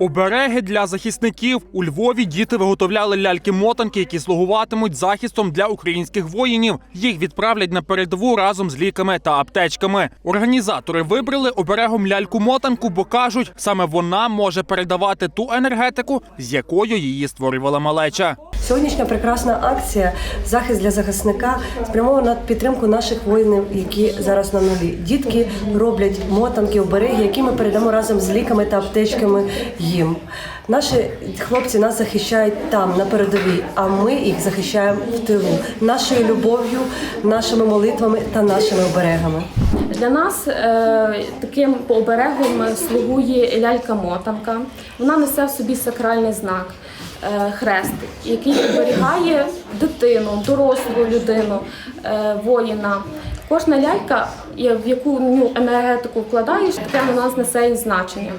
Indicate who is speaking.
Speaker 1: Обереги для захисників у Львові діти виготовляли ляльки-мотанки, які слугуватимуть захистом для українських воїнів. Їх відправлять на передову разом з ліками та аптечками. Організатори вибрали оберегом ляльку-мотанку, бо кажуть, саме вона може передавати ту енергетику, з якою її створювала малеча.
Speaker 2: Сьогоднішня прекрасна акція Захист для захисника спрямована на підтримку наших воїнів, які зараз на нулі. Дітки роблять мотанки, обереги, які ми передамо разом з ліками та аптечками їм. Наші хлопці нас захищають там, на передовій, а ми їх захищаємо в тилу нашою любов'ю, нашими молитвами та нашими оберегами.
Speaker 3: Для нас е, таким оберегом слугує лялька-мотанка. Вона несе в собі сакральний знак е, хрест, який оберігає дитину, дорослу людину, е, воїна. Кожна лялька, в яку ну, енергетику вкладаєш, таке вона нас несе і значення.